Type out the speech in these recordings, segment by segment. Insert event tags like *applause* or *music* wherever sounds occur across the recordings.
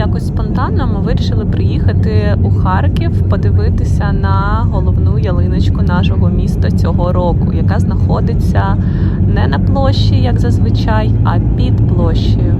якось спонтанно ми вирішили приїхати у Харків, подивитися на головну ялиночку нашого міста цього року, яка знаходиться не на площі, як зазвичай, а під площею.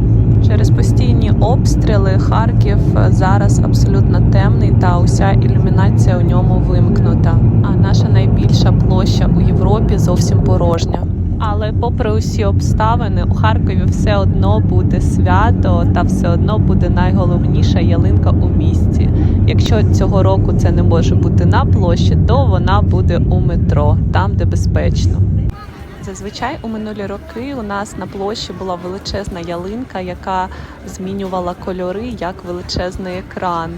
Через постійні обстріли Харків зараз абсолютно темний та уся ілюмінація у ньому вимкнута. А наша найбільша площа у Європі зовсім порожня. Але попри усі обставини, у Харкові все одно буде свято та все одно буде найголовніша ялинка у місті. Якщо цього року це не може бути на площі, то вона буде у метро, там де безпечно. Зазвичай у минулі роки у нас на площі була величезна ялинка, яка змінювала кольори як величезний екран.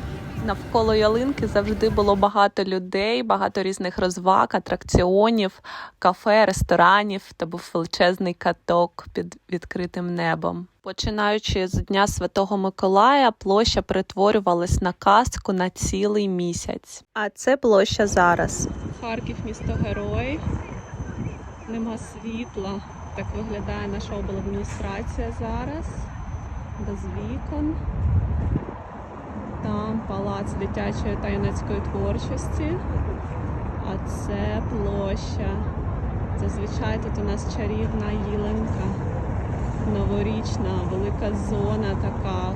Навколо ялинки завжди було багато людей, багато різних розваг, атракціонів, кафе, ресторанів та був величезний каток під відкритим небом. Починаючи з Дня Святого Миколая, площа перетворювалась на казку на цілий місяць. А це площа зараз. Харків місто герой. Нема світла. Так виглядає наша обладміністрація зараз. Без вікон. Там палац дитячої та юнацької творчості. А це площа. Зазвичай тут у нас чарівна їленка. Новорічна, велика зона така.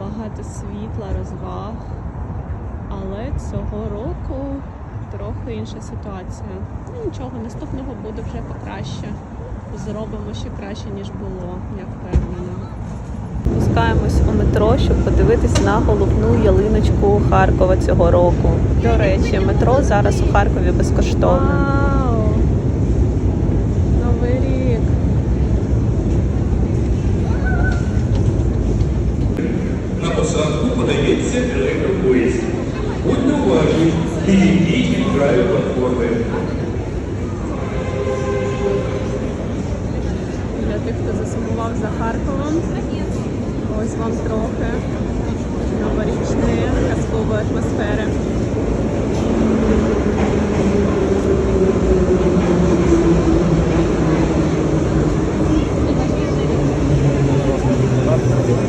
Багато світла, розваг. Але цього року трохи інша ситуація. Ну нічого, наступного буде вже покраще. Зробимо ще краще, ніж було, я впевнена. Спускаємось у метро, щоб подивитись на головну ялиночку Харкова цього року. До речі, метро зараз у Харкові безкоштовне. Вау! Новий рік. На посадку подається електропоїзд. Будьте уважні, від краю платформи. Для тих, хто засумував за Харковом. Ось вам трохи новорічної казкової атмосфери.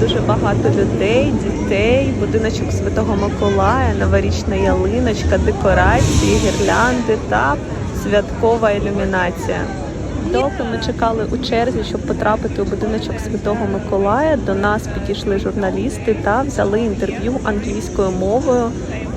Дуже багато людей, дітей, будиночок Святого Миколая, новорічна ялиночка, декорації, гірлянди та святкова ілюмінація. Доки ми чекали у черзі, щоб потрапити у будиночок Святого Миколая, до нас підійшли журналісти та взяли інтерв'ю англійською мовою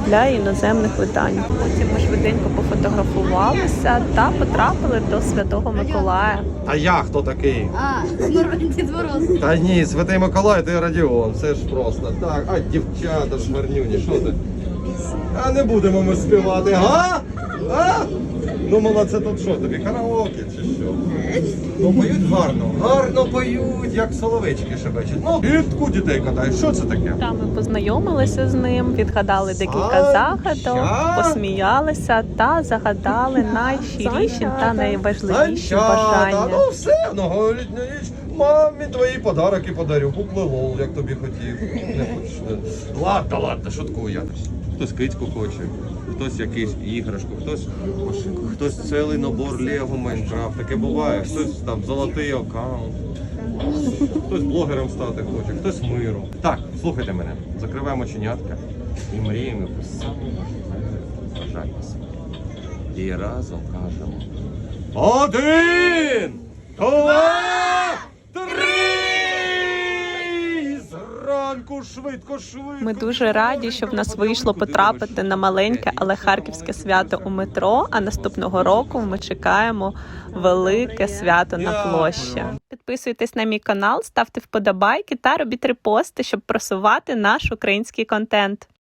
для іноземних видань. Потім ми швиденько пофотографувалися та потрапили до Святого Миколая. А я хто такий? А, Дід *laughs* Мороз. Та ні, Святий Миколай, ти Радіон, це ж просто. Так, а дівчата ж гарнюні, що ти? А не будемо ми співати, га? А? Думала, це тут що, тобі караоке чи що? Ну поють гарно, гарно поють, як соловички шебечуть. Ну, квітку дітей катають, що це таке? Там ми познайомилися з ним, відгадали декілька загадок, посміялися та загадали найщиріші та найважливіші бажання. ну все, многолітня ніч. Мамі твої подарки подарю. Купли лол, як тобі хотів. Не хочеш. Ладно, ладно, шуткую я. Хтось кицьку хоче, хтось якийсь іграшку, хтось хтось цілий набор Лего Майнкрафт. Таке буває, хтось там золотий аккаунт. Хтось блогером стати хоче, хтось миру. Так, слухайте мене, закриваємо чинятка і мріємо про саме. І разом кажемо. Один, два, Ми дуже раді, що в нас вийшло потрапити на маленьке, але харківське свято у метро. А наступного року ми чекаємо велике свято на площі. Підписуйтесь на мій канал, ставте вподобайки та робіть репости, щоб просувати наш український контент.